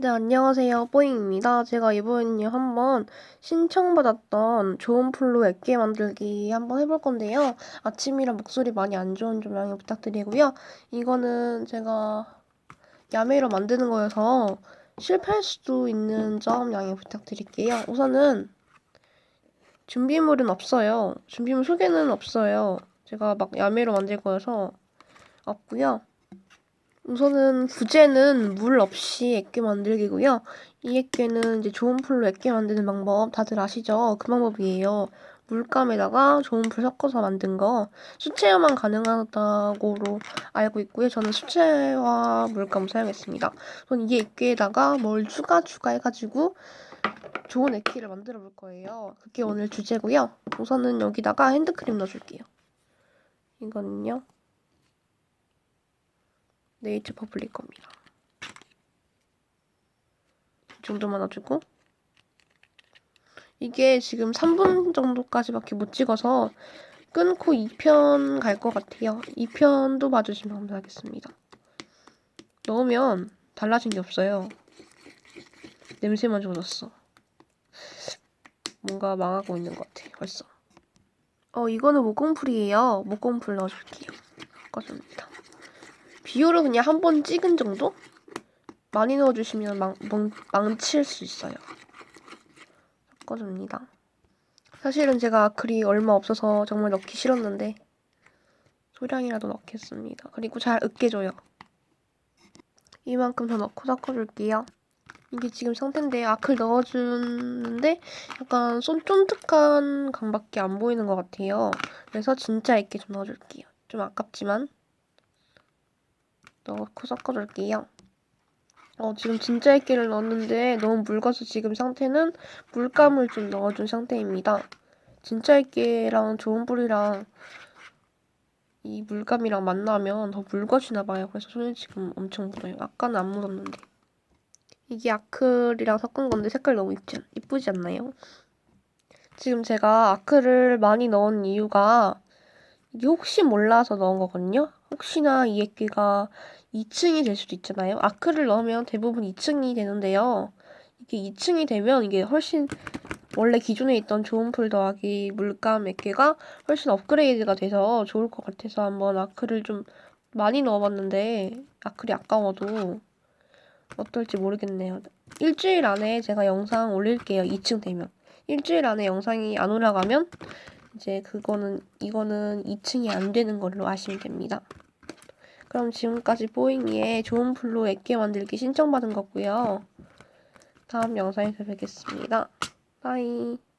네, 안녕하세요. 뽀잉입니다. 제가 이번에 한번 신청받았던 좋은 풀로 액기 만들기 한번 해볼 건데요. 아침이라 목소리 많이 안 좋은 좀 양해 부탁드리고요. 이거는 제가 야매로 만드는 거여서 실패할 수도 있는 점 양해 부탁드릴게요. 우선은 준비물은 없어요. 준비물 소개는 없어요. 제가 막 야매로 만들 거여서 없고요. 우선은 부제는 물 없이 액괴 만들기고요. 이 액괴는 이제 좋은 풀로 액괴 만드는 방법 다들 아시죠? 그 방법이에요. 물감에다가 좋은 풀 섞어서 만든 거 수채화만 가능하다고로 알고 있고요. 저는 수채화 물감 사용했습니다. 저는 이 액괴에다가 뭘 추가 추가해가지고 좋은 액기를 만들어 볼 거예요. 그게 오늘 주제고요. 우선은 여기다가 핸드크림 넣어줄게요. 이거는요. 네이처 퍼블릭 겁니다. 이 정도만 넣어주고 이게 지금 3분 정도까지밖에 못 찍어서 끊고 2편 갈 것 같아요. 2편도 봐주시면 감사하겠습니다. 넣으면 달라진 게 없어요. 냄새만 좋아졌어. 뭔가 망하고 있는 것 같아, 벌써. 어, 이거는 목공풀이에요. 목공풀 넣어줄게요. 꺼줍니다. 비율은 그냥 한 번 찍은 정도? 많이 넣어주시면 망, 망, 망칠 수 있어요. 섞어줍니다. 사실은 제가 아크릴이 얼마 없어서 정말 넣기 싫었는데 소량이라도 넣겠습니다. 그리고 잘 으깨줘요. 이만큼 더 넣고 섞어줄게요. 이게 지금 상태인데 아크릴 넣어주는데 약간 쏜 쫀득한 감밖에 안 보이는 것 같아요. 그래서 진짜 있게 좀 넣어줄게요. 좀 아깝지만 넣고 섞어줄게요. 어, 지금 진짜 액기를 넣었는데 너무 묽어서 지금 상태는 물감을 좀 넣어준 상태입니다. 진짜 액기랑 좋은 불이랑 이 물감이랑 만나면 더 묽어지나 봐요. 그래서 손이 지금 엄청 묻어요. 아까는 안 묻었는데. 이게 아크릴이랑 섞은 건데 색깔 너무 이쁘지, 이쁘지 않나요? 지금 제가 아크를 많이 넣은 이유가 이게 혹시 몰라서 넣은 거거든요. 혹시나 이 액기가 2층이 될 수도 있잖아요. 아크를 넣으면 대부분 2층이 되는데요. 이게 2층이 되면 이게 훨씬 원래 기존에 있던 좋은 풀 더하기 물감 액괴가 훨씬 업그레이드가 돼서 좋을 것 같아서 한번 아크를 좀 많이 넣어봤는데 아크리 아까워도 어떨지 모르겠네요. 일주일 안에 제가 영상 올릴게요. 2층 되면. 일주일 안에 영상이 안 올라가면 이제 그거는 이거는 2층이 안 되는 걸로 아시면 됩니다. 그럼 지금까지 뽀잉이의 좋은 풀로 액괴 만들기 신청받은 거고요. 다음 영상에서 뵙겠습니다. 바이.